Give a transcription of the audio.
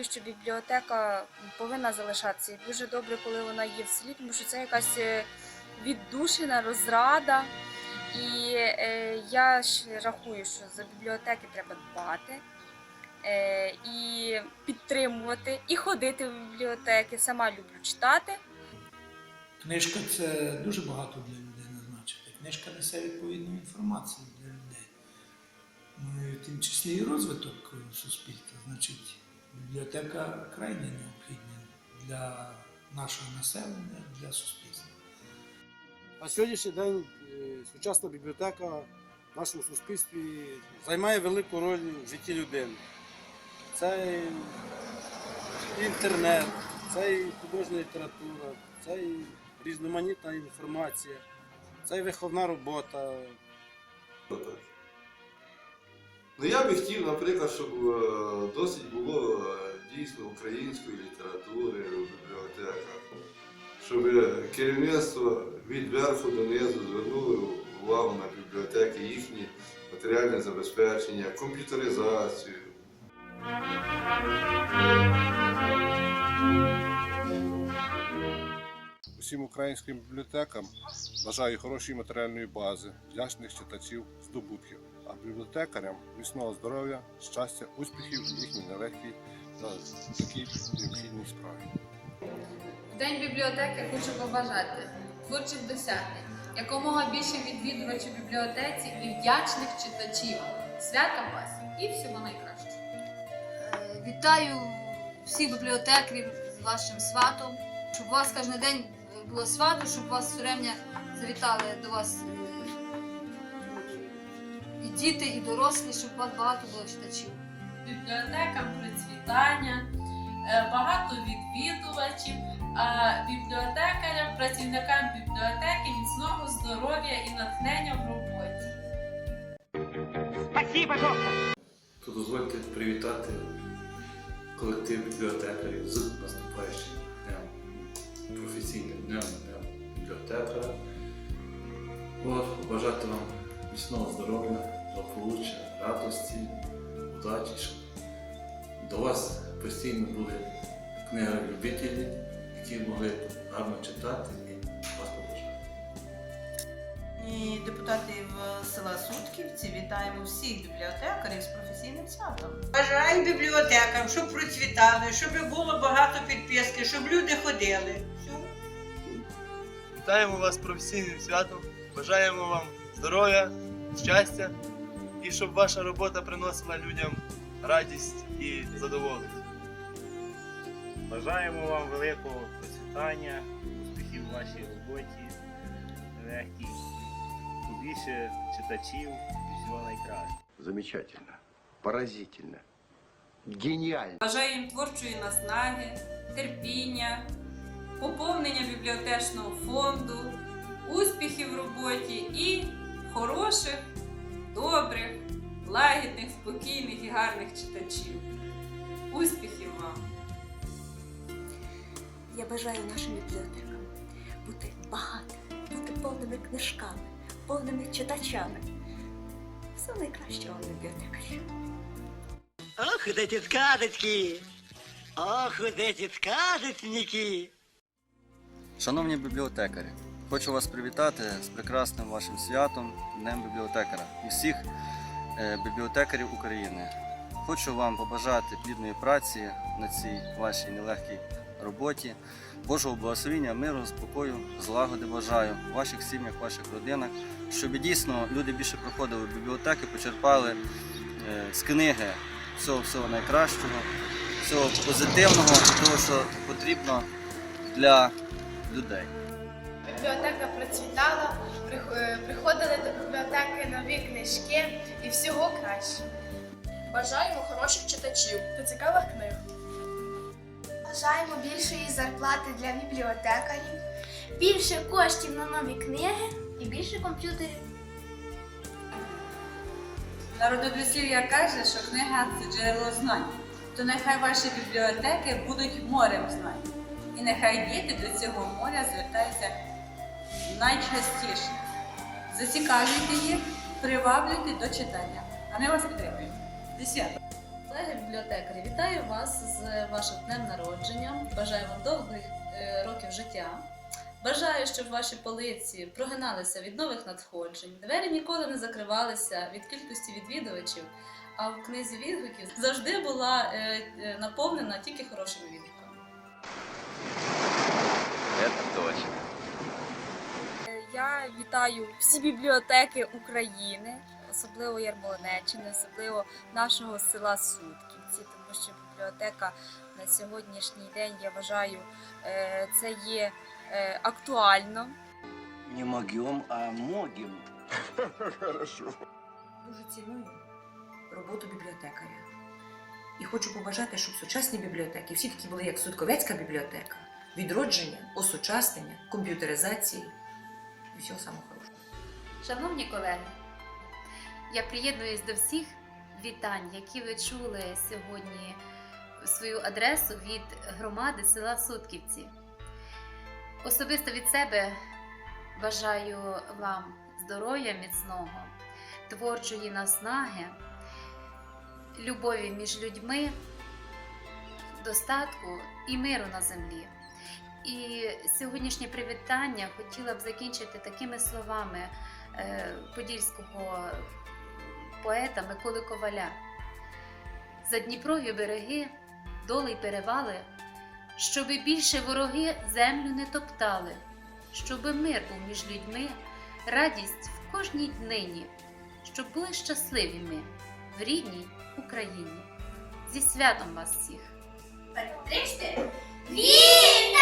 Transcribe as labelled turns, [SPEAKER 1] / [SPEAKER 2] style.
[SPEAKER 1] рахую, що бібліотека повинна залишатися. І дуже добре, коли вона є в селі, тому що це якась е, віддушина, розрада. І е, я ж рахую, що за бібліотеки треба дбати е, і підтримувати, і ходити в бібліотеки. Сама люблю читати.
[SPEAKER 2] Книжка це дуже багато для людей назначити. Книжка несе відповідну інформацію для людей. Ну і в тим числі і розвиток е, суспільства. Значить, бібліотека крайне необхідна для нашого населення, для суспільства.
[SPEAKER 3] На сьогоднішній день е, сучасна бібліотека в нашому суспільстві займає велику роль в житті людини. Це і інтернет, це і художня література, це і різноманітна інформація, це і виховна робота.
[SPEAKER 4] Так. Ну я би хотів, наприклад, щоб е, досить дійсно української літератури у бібліотеках, щоб керівництво від верху до низу звернуло увагу на бібліотеки, їхні матеріальне забезпечення, комп'ютеризацію.
[SPEAKER 5] Усім українським бібліотекам бажаю хорошої матеріальної бази, вдячних читачів, здобутків, а бібліотекарям міцного здоров'я, щастя, успіхів в їхній нелегкій
[SPEAKER 6] В День бібліотеки хочу побажати творчих досягнень, якомога більше відвідувачів бібліотеці і вдячних читачів. Свята вас і всього найкращого.
[SPEAKER 7] Е, Вітаю всіх бібліотекарів з вашим сватом. Щоб у вас кожен день було свято, щоб у вас все время завітали до вас е, і діти, і дорослі, щоб у вас багато було читачів.
[SPEAKER 8] Бібліотекам процвітання, е, багато відвідувачів, а бібліотекарям, працівникам бібліотеки міцного здоров'я і натхнення в роботі.
[SPEAKER 9] то дозвольте привітати колектив бібліотекарів з наступаючим днем, професійним днем, днем бібліотекара. От, побажати вам міцного здоров'я, благополуччя, радості, удачі, до вас постійно були книголюбителі, які могли гарно читати і вас побажати.
[SPEAKER 10] І депутатів села Сутківці вітаємо всіх бібліотекарів з професійним святом.
[SPEAKER 11] Бажаю бібліотекам, щоб процвітали, щоб було багато підписки, щоб люди ходили.
[SPEAKER 12] Вітаємо вас з професійним святом, бажаємо вам здоров'я, щастя і щоб ваша робота приносила людям радість і задоволення.
[SPEAKER 13] Бажаємо вам великого процвітання, успіхів у вашій роботі, легкій, побільше читачів і всього найкращого.
[SPEAKER 14] Замечательно, поразительно, гениально.
[SPEAKER 8] Бажаю їм творчої наснаги, терпіння, поповнення бібліотечного фонду, успіхів в роботі і хороших, добрих, лагідних, спокійних і гарних читачів. Успіхів вам!
[SPEAKER 1] Я бажаю нашим бібліотекам бути багатими, бути повними книжками, повними читачами. Все найкращого бібліотекарів.
[SPEAKER 11] Ох, вот эти сказочки! Ох, вот эти сказочники!
[SPEAKER 9] Шановні бібліотекарі, хочу вас привітати з прекрасним вашим святом Днем бібліотекара і всіх е, бібліотекарів України. Хочу вам побажати плідної праці на цій вашій нелегкій роботі, Божого благословення, миру, спокою, злагоди бажаю в ваших сім'ях, ваших родинах, щоб дійсно люди більше приходили в бібліотеки, почерпали е, з книги всього всього найкращого, всього позитивного, того, що потрібно для людей.
[SPEAKER 6] Бібліотека процвітала, е, приходили до бібліотеки нові книжки і всього краще. Бажаємо хороших читачів та цікавих книг.
[SPEAKER 7] Бажаємо більшої зарплати для бібліотекарів, більше коштів на нові книги і більше комп'ютерів.
[SPEAKER 8] Народовислів'я каже, що книга це джерело знань. То нехай ваші бібліотеки будуть морем знань. І нехай діти до цього моря звертаються найчастіше. Зацікавлюйте їх, приваблюйте до читання. А ми вас підтримуємо. Зі святом!
[SPEAKER 6] Колеги бібліотекарі, вітаю вас з вашим днем народження. Бажаю вам довгих е, років життя. Бажаю, щоб ваші полиці прогиналися від нових надходжень, двері ніколи не закривалися від кількості відвідувачів, а в книзі відгуків завжди була е, е, наповнена тільки хорошими відгуками.
[SPEAKER 9] Це точно.
[SPEAKER 1] Я вітаю всі бібліотеки України, особливо Ярмолинеччини, особливо нашого села Сутківці, тому що бібліотека на сьогоднішній день, я вважаю, е, це є е, актуально.
[SPEAKER 14] Не могем, а могем.
[SPEAKER 10] Дуже ціную роботу бібліотекаря. І хочу побажати, щоб сучасні бібліотеки всі такі були, як Судковецька бібліотека, відродження, осучаснення, комп'ютеризації всього самого хорошого.
[SPEAKER 6] Шановні колеги, я приєднуюсь до всіх вітань, які ви чули сьогодні свою адресу від громади села Сутківці. Особисто від себе бажаю вам здоров'я міцного, творчої наснаги, любові між людьми, достатку і миру на землі. І сьогоднішнє привітання хотіла б закінчити такими словами е, подільського поета Миколи Коваля. За Дніпрові береги, доли й перевали, щоби більше вороги землю не топтали, щоби мир був між людьми, радість в кожній днині, щоб були щасливі ми в рідній Україні. Зі святом вас всіх!
[SPEAKER 15] Вітаю!